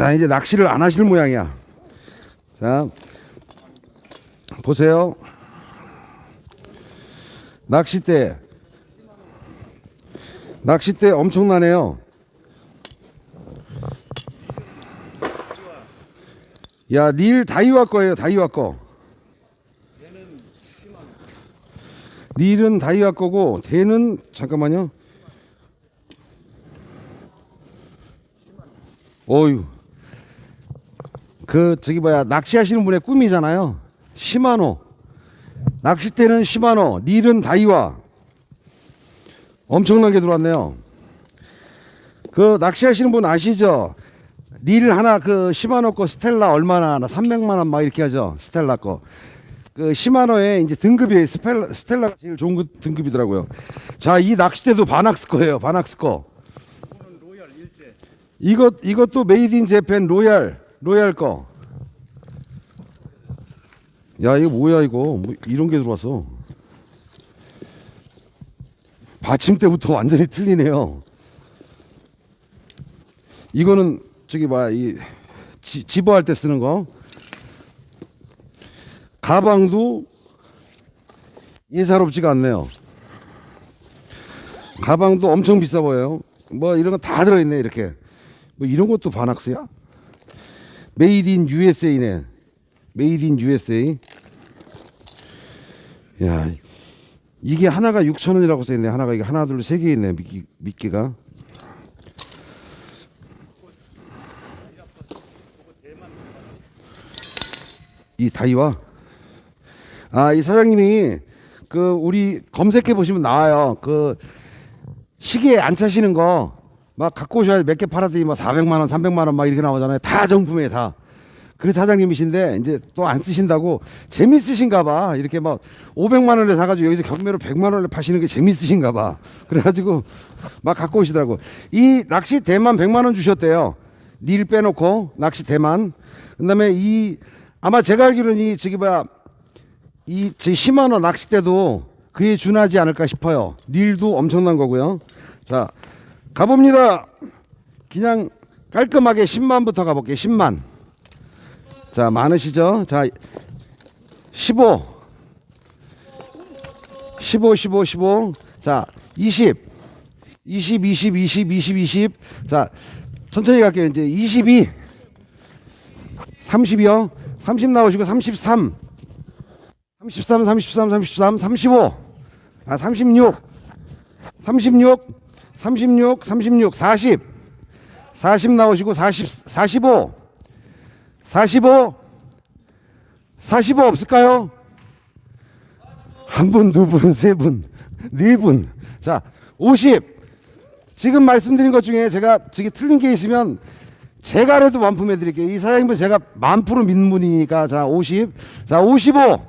자, 이제 낚시를 안 하실 모양이야. 자, 보세요. 낚싯대. 낚싯대 엄청나네요. 야, 릴 다이와 거예요, 다이와 거. 릴은 다이와 거고, 대는, 잠깐만요. 어유. 그 저기 뭐야 낚시하시는 분의 꿈이잖아요. 시마노. 낚싯대는 시마노, 릴은 다이와. 엄청나게 들어왔네요. 그 낚시하시는 분 아시죠? 릴 하나 그 시마노 거 스텔라 얼마나 하나 300만 원 막 이렇게 하죠. 스텔라 거. 그 시마노의 이제 등급이 스펠, 스텔라가 제일 좋은 그 등급이더라고요. 자, 이 낚싯대도 바낙스 거예요. 바낙스 거. 이것 이것도 메이드 인 재팬 로얄 로얄 거. 야 이거 뭐야 이거 뭐 이런 게 들어왔어. 받침대부터 완전히 틀리네요. 이거는 저기 뭐야 이 지, 집어할 때 쓰는 거. 가방도 예사롭지가 않네요. 가방도 엄청 비싸 보여요. 뭐 이런 거 다 들어있네 이렇게. 뭐 이런 것도 바낙스야? 메이드 인 USA네. 메이드 인 USA. 야, 이게 하나가 6천 원이라고 써있네. 하나가 이게 하나 둘 세 개 있네. 미끼 미끼가. 이 다이와 아 이 사장님이 그 우리 검색해 보시면 나와요. 그 시계 안 차시는 거 막 갖고 오셔야 몇 개 팔았더니 막 400만 원, 300만 원 막 이렇게 나오잖아요. 다 정품에 다. 그 사장님이신데 이제 또 안 쓰신다고 재밌으신가 봐. 이렇게 막 500만 원에 사 가지고 여기서 경매로 100만 원에 파시는 게 재밌으신가 봐. 그래 가지고 막 갖고 오시더라고. 이 낚시 대만 100만 원 주셨대요. 릴 빼놓고 낚시 대만. 그다음에 이 아마 제가 알기로는 이 저기 뭐야 이제 10만 원 낚싯대도 그에 준하지 않을까 싶어요. 릴도 엄청난 거고요. 자 가봅니다. 그냥 깔끔하게 10만부터 가볼게요. 10만. 자 많으시죠? 자 15, 15, 15, 15. 자 20, 20, 20, 20, 20, 20. 자 천천히 갈게요. 이제 22, 30이요. 30 나오시고 33. 33, 33, 33, 35, 아, 36, 36, 36, 36, 40, 40 나오시고 40, 45, 45, 45 없을까요? 한 분, 두 분, 세 분, 네 분. 자, 50. 지금 말씀드린 것 중에 제가 저기 틀린 게 있으면 제가 라도 완품해 드릴게요. 이 사장님은 제가 만 프로 믿는 분이니까 자, 50. 자, 55.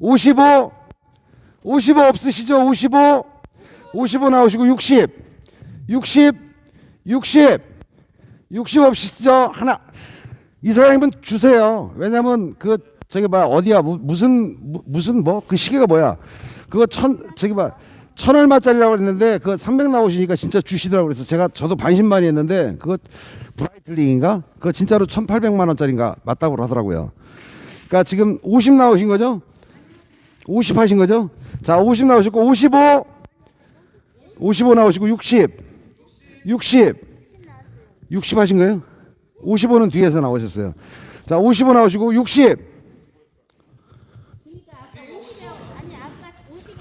55 55 없으시죠? 55 55 나오시고 60 60 60 60 없으시죠? 하나 이 사장님은 주세요. 왜냐면 그 저기 봐 어디야 무, 무슨 무, 무슨 뭐 그 시계가 뭐야? 그거 천 저기 봐 천 얼마짜리라고 했는데 그 300 나오시니까 진짜 주시더라고 그래서 제가 저도 반신반의 했는데 그거 브라이틀링인가? 그거 진짜로 1,800만 원짜리인가 맞다고 하더라고요. 그러니까 지금 50 나오신 거죠? 50 하신 거죠? 자, 50 나오시고 55 55 나오시고 60 60 60 하신 거예요? 55는 뒤에서 나오셨어요. 자, 55 나오시고 60 그러니까 아까 50 아니 아까 50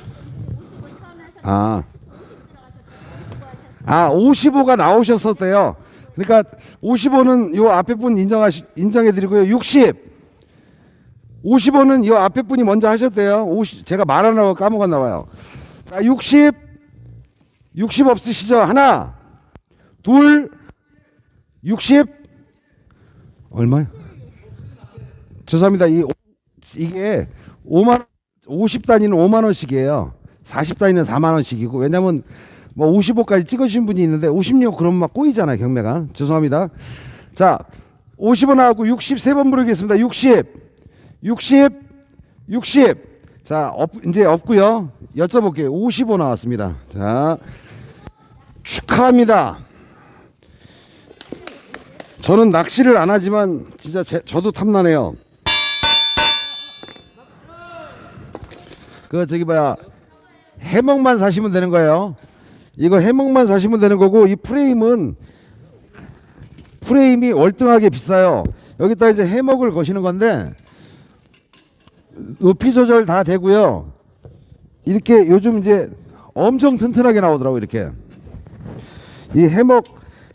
55 처음 하셨는데 아, 50 들어가셨죠 55 하셨어요 아 55가 나오셨었대요. 그러니까 55는 요 앞에 분 인정하시 인정해 드리고요. 60 55는 이 앞에 분이 먼저 하셨대요. 50 제가 말하려고 까먹었나 봐요. 자, 60 60 없으시죠? 하나, 둘, 60 얼마요? 죄송합니다. 이 오- 이게 5만 50 단위는 5만 원씩이에요. 40 단위는 4만 원씩이고 왜냐면 뭐 55까지 찍으신 분이 있는데 56 그러면 막 꼬이잖아요 경매가 죄송합니다. 자 50원 나왔고 60세번 부르겠습니다. 60 60 60 자, 없, 이제 없고요. 여쭤볼게요. 55 나왔습니다. 자, 축하합니다. 저는 낚시를 안 하지만 진짜 제, 저도 탐나네요. 그 저기 뭐야 해먹만 사시면 되는 거예요. 이거 해먹만 사시면 되는 거고 이 프레임은 프레임이 월등하게 비싸요. 여기다 이제 해먹을 거시는 건데 높이 조절 다 되고요. 이렇게 요즘 이제 엄청 튼튼하게 나오더라고 이렇게 이 해먹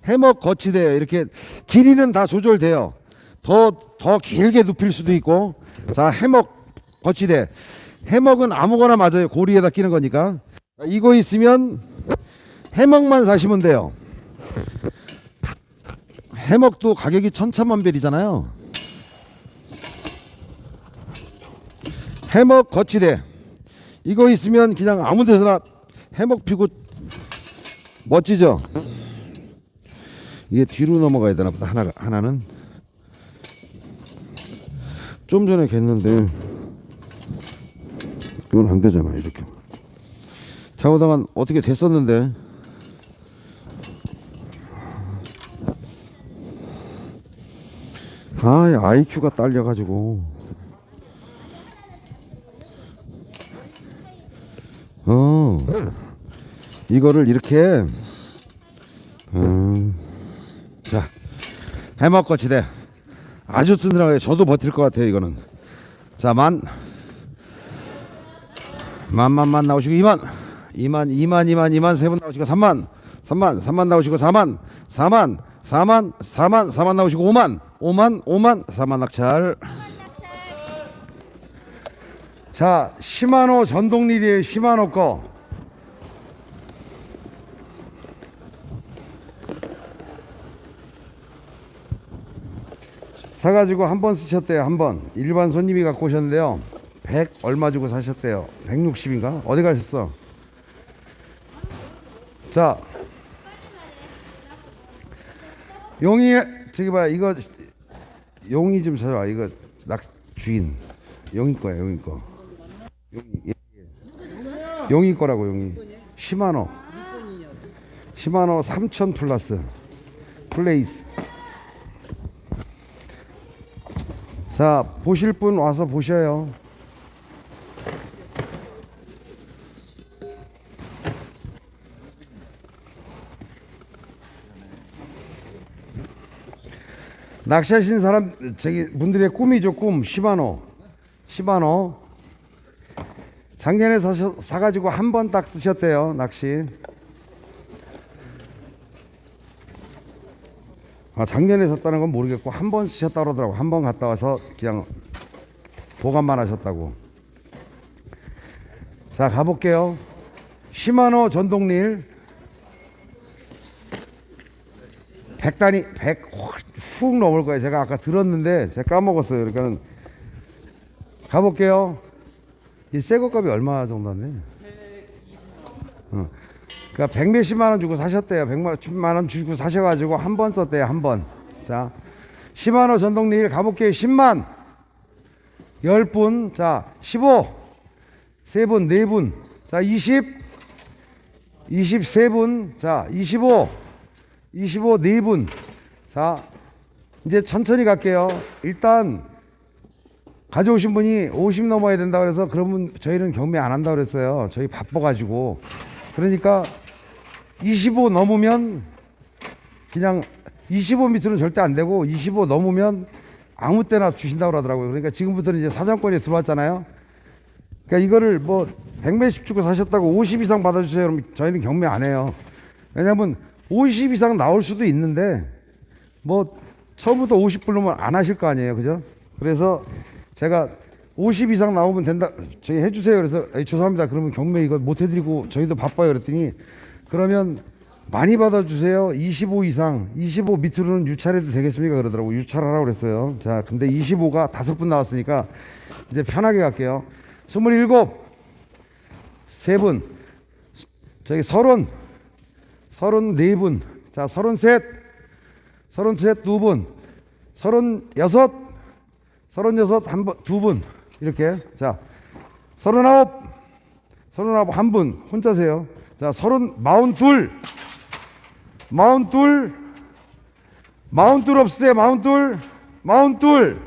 해먹 거치대 이렇게 길이는 다 조절돼요. 더 더 길게 눕힐 수도 있고 자 해먹 거치대 해먹은 아무거나 맞아요 고리에다 끼는 거니까 이거 있으면 해먹만 사시면 돼요. 해먹도 가격이 천차만별이잖아요. 해먹 거치대 이거 있으면 그냥 아무 데서나 해먹 피고 멋지죠. 이게 뒤로 넘어가야 되나 보다. 하나 하나는? 좀 전에 겠는데 이건 안 되잖아 이렇게. 잘못하면 어떻게 됐었는데? 아 IQ가 딸려가지고. 어 이거를 이렇게 음, 자 해먹거치대. 아주 튼튼하게 저도 버틸 것 같아요 이거는. 자만. 만만만 나오시고 2만. 2만 2만 2만 2만 세분 나오시고 3만. 3만 3만 나오시고 4만. 4만 4만 4만 4만 나오시고 5만. 5만 5만 4만 낙찰. 자 시마노 전동릴이에요 시마노 거 사가지고 한 번 쓰셨대요 한 번. 일반 손님이 갖고 오셨는데요. 100 얼마 주고 사셨대요. 160인가? 어디 가셨어? 자. 용이 저기 봐 이거 용이 좀 찾아와 이거 낙 주인. 용이 거야 용이 거. 용이 예, 예. 용이 거라고 용이. 시마노. 시마노 3000 플러스. 플레이스 자 보실 분 와서 보셔요. 낚시하신 사람 저기 분들의 꿈이죠 꿈. 시바노. 시바노. 작년에 사셔, 사가지고 한 번 딱 쓰셨대요 낚시 아, 작년에 샀다는 건 모르겠고 한 번 쓰셨다 그러더라고. 한 번 갔다 와서 그냥 보관만 하셨다고. 자 가볼게요. 시마노 전동릴. 100단위 100훅 넘을 거예요. 제가 아까 들었는데 제가 까먹었어요. 그러니까 가볼게요. 이 새거 값이 얼마 정도 어. 그러니까 백 몇십만 원 주고 사셨대요. 백만 원 주고 사셔가지고 한 번 썼대요. 한 번. 자, 10만 원 전동리일 가볼게요. 10만. 10분. 자, 15. 3분, 4분. 자, 20. 23분. 자, 25. 25, 4분. 자, 이제 천천히 갈게요. 일단 가져오신 분이 50 넘어야 된다 그래서 그러면 저희는 경매 안 한다 그랬어요. 저희 바빠가지고. 그러니까 25 넘으면 그냥 25 밑으로는 절대 안 되고 25 넘으면 아무 때나 주신다고 하더라고요. 그러니까 지금부터는 이제 사정권이 들어왔잖아요. 그러니까 이거를 뭐 100몇십 주고 사셨다고 50 이상 받아주세요. 그러면 저희는 경매 안 해요. 왜냐면 50 이상 나올 수도 있는데 뭐 처음부터 50 부르면 안 하실 거 아니에요. 그죠? 그래서 제가 50 이상 나오면 된다. 저희 해주세요. 그래서 죄송합니다. 그러면 경매 이거 못 해드리고 저희도 바빠요. 그랬더니 그러면 많이 받아주세요. 25 이상, 25 밑으로는 유찰해도 되겠습니까? 그러더라고. 유찰하라고 그랬어요. 자, 근데 25가 다섯 분 나왔으니까 이제 편하게 갈게요. 27, 세 분, 저기 서른, 서른 네 분, 자, 서른 셋, 서른 셋 두 분, 서른 여섯, 서른 여섯 한 번, 두 분, 이렇게. 자, 서른아홉, 서른아홉 한 분, 혼자세요. 자, 서른, 마흔 둘, 마흔 둘, 마운둘 없으세요? 마운둘? 마운둘.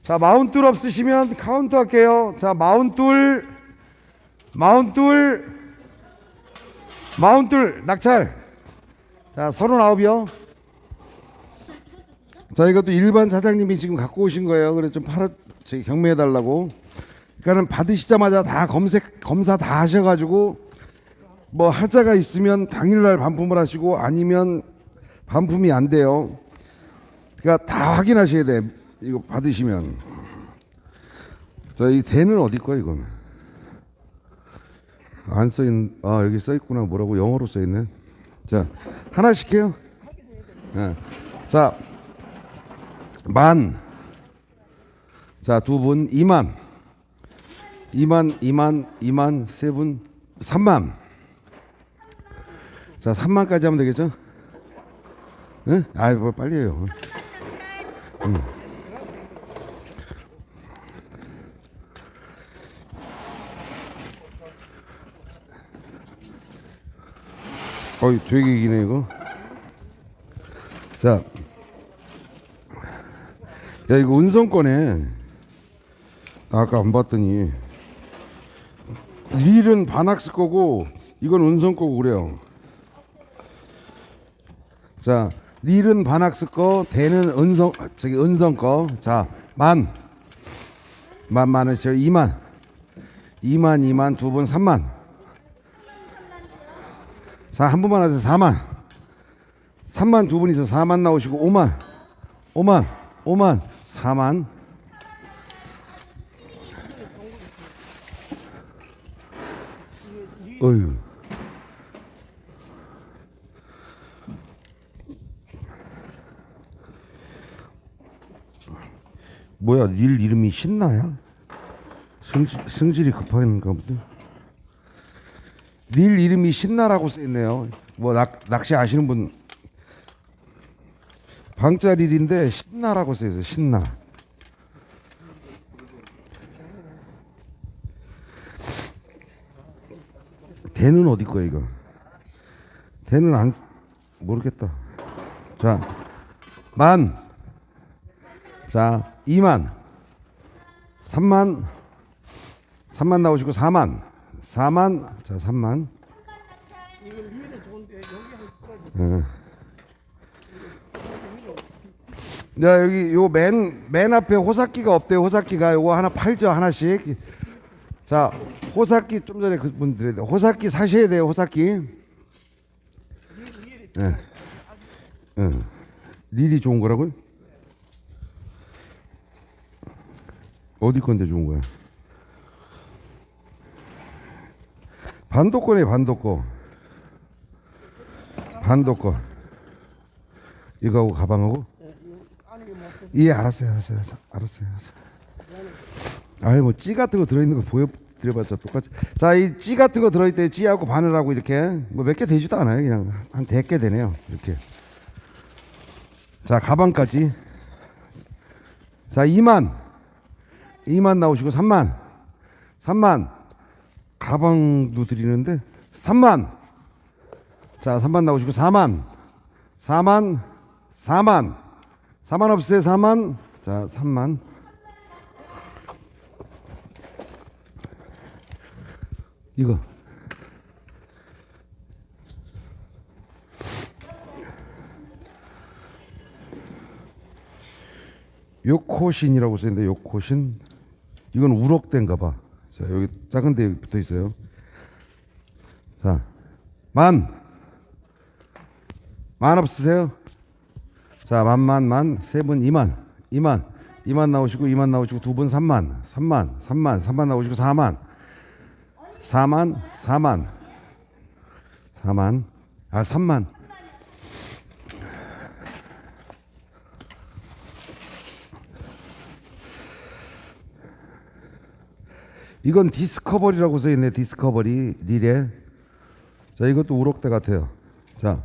자, 마운둘 없으시면 카운트 할게요. 자, 마운둘. 마운둘. 마운둘. 낙찰. 자, 서른아홉이요. 자, 이것도 일반 사장님이 지금 갖고 오신 거예요. 그래서 좀 팔아, 경매해 달라고. 그러니까는 받으시자마자 다 검색, 검사 다 하셔가지고 뭐 하자가 있으면 당일날 반품을 하시고 아니면 반품이 안 돼요. 그러니까 다 확인하셔야 돼. 이거 받으시면. 자, 이 대는 어디 거야 이건? 안 써있, 아 여기 써 있구나. 뭐라고 영어로 써 있네. 자, 하나씩 해요. 예. 자, 만. 자, 두 분, 이만. 이만, 이만, 이만, 세 분, 삼만. 자, 3만까지 하면 되겠죠? 응? 아이, 뭐 빨리 해요. 응. 어이, 되게 기네, 이거. 자. 야, 이거 운송권에. 아까 안 봤더니. 릴은 반학스 거고, 이건 운송 거고 그래요. 자, 릴은 반학스 거, 대는 은성 저기 은성 거. 자, 만. 만저 2만. 2만 2만 두 번 3만. 자, 한 분만 하세요. 4만. 3만 두 분이서 4만 나오시고 5만. 5만. 5만. 4만. 어휴. 뭐야 일 이름이 신나야? 성질, 성질이 급한가 보다. 릴 이름이 신나라고 써있네요. 뭐 낚, 낚시 아시는 분. 방짜릴인데 신나라고 써있어요 신나. 대는 어디 거야 이거? 대는 안 쓰- 모르겠다. 자 만. 자, 2만, 3만, 3만 나오시고 4만, 4만, 자 3만. 예. 자 여기 요 맨 맨 앞에 호삭기가 없대요. 호삭기가 요거 하나 팔죠 하나씩. 자 호삭기 좀 전에 그분 드려야 돼. 호삭기 사셔야 돼요. 호삭기. 예. 예. 릴이 좋은 거라고요? 어디 건데 좋은 거야? 반도권에 반도권. 반도권. 이거하고 가방하고? 예, 알았어요, 알았어요, 알았어요, 알았어요. 아유, 뭐, 찌 같은 거 들어있는 거 보여 드려봤자 똑같지. 자, 이 찌 같은 거 들어있대. 찌하고 바늘하고 이렇게. 뭐 몇 개 되지도 않아요. 그냥 한 100개 되네요. 이렇게. 자, 가방까지. 자, 2만. 2만 나오시고 3만. 3만. 가방도 드리는데 3만. 자 3만 나오시고 4만. 4만. 4만. 4만 없으세요 4만. 자 3만. 이거. 요코신이라고 써있는데 요코신 이건 우럭대인가 봐. 자, 여기 작은 데 붙어 있어요. 자, 만. 만 없으세요? 자, 만, 만, 만. 세 분, 이만. 이만. 이만 나오시고, 이만 나오시고, 두 분, 삼만. 삼만. 삼만. 삼만 나오시고, 사만. 사만. 사만. 사만. 아, 삼만. 이건 디스커버리라고 써 있네. 디스커버리 릴에. 자, 이것도 우럭대 같아요. 자,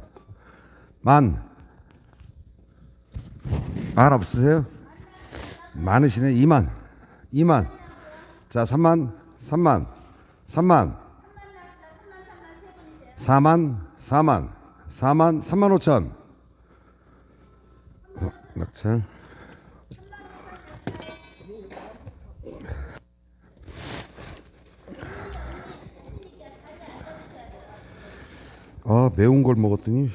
만. 만 없으세요? 많으시네. 2만. 2만. 자, 3만. 3만. 3만. 4만. 4만. 4만. 3만 5천. 낙찰. 아 매운 걸 먹었더니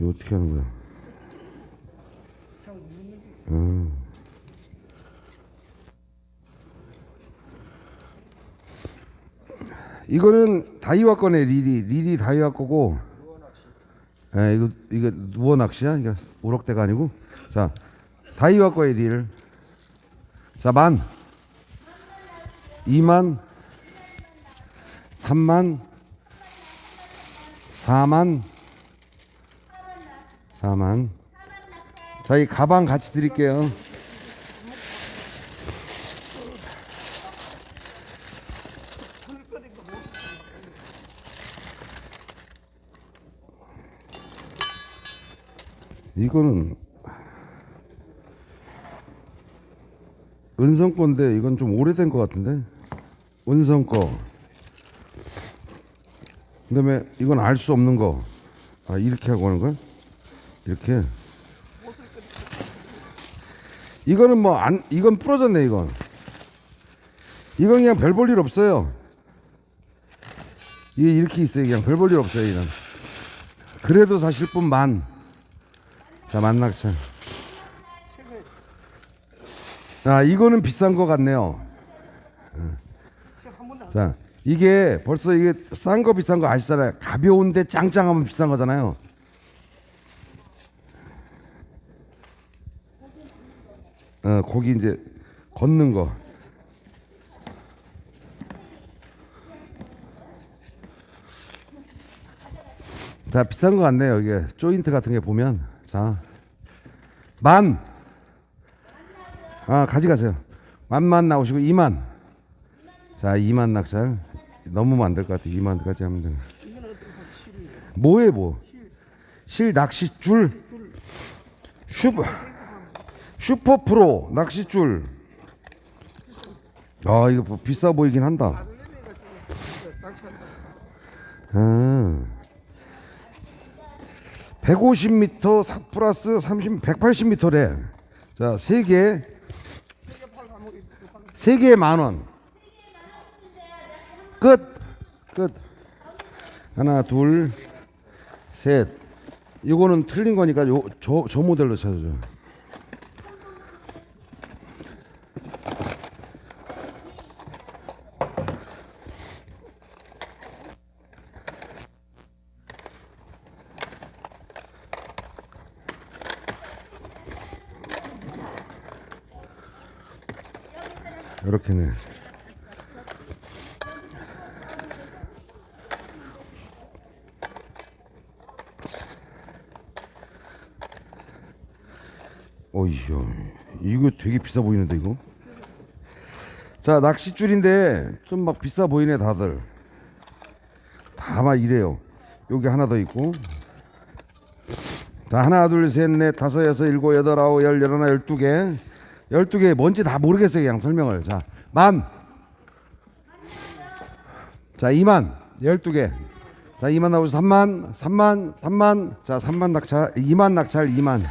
이거 어떻게 하는 거야? 음. 이거는 다이와 거네 리리 리리 다이와 거고 예, 이거 이거 누워 낚시야? 이거 우럭대가 아니고 자 다이와 거의 릴. 자만 2만 3만 4만 4만. 자이 가방 같이 드릴게요. 이거는 은성 건데 이건 좀 오래된 것 같은데? 은성 거 그 다음에 이건 알 수 없는 거. 아 이렇게 하고 하는 거야? 이렇게. 이거는 뭐 안 이건 부러졌네 이건. 이건 그냥 별 볼 일 없어요. 이게 이렇게 있어요. 그냥 별 볼 일 없어요 이건. 그래도 사실 뿐 만. 자 만낙차. 아 이거는 비싼 거 같네요. 자 이게 벌써 이게 싼 거 비싼 거 아시잖아요. 가벼운데 짱짱하면 비싼 거잖아요. 어 거기 이제 걷는 거. 자 비싼 거 같네요. 이게 조인트 같은 게 보면 자 만. 아 가져가세요. 만만 나오시고 2만. 자 2만 낙찰 안 될 것 같아. 2만까지 하면 돼 뭐해 뭐 실 낚싯줄. 슈퍼 슈퍼 프로 낚싯줄. 아 이거 뭐 비싸 보이긴 한다. 아. 150m 사- 플러스 30 180m래. 자 3개. 3개에 만 원 끝. 끝. 하나, 둘, 셋. 이거는 틀린 거니까 요, 저, 저 모델로 찾아줘. 이렇게네. 어이야 이거 되게 비싸 보이는데 이거? 자 낚싯줄인데 좀 막 비싸 보이네 다들. 다 막 이래요. 여기 하나 더 있고. 자 하나 둘 셋 넷 다섯 여섯 일곱 여덟 아홉 열 열하나 열두 개. 열두 개 뭔지 다 모르겠어요 그냥 설명을. 자만. 자 2만. 열두 개자 2만 나오고 3만 3만 3만. 자 3만 낙찰 2만 낙찰 2만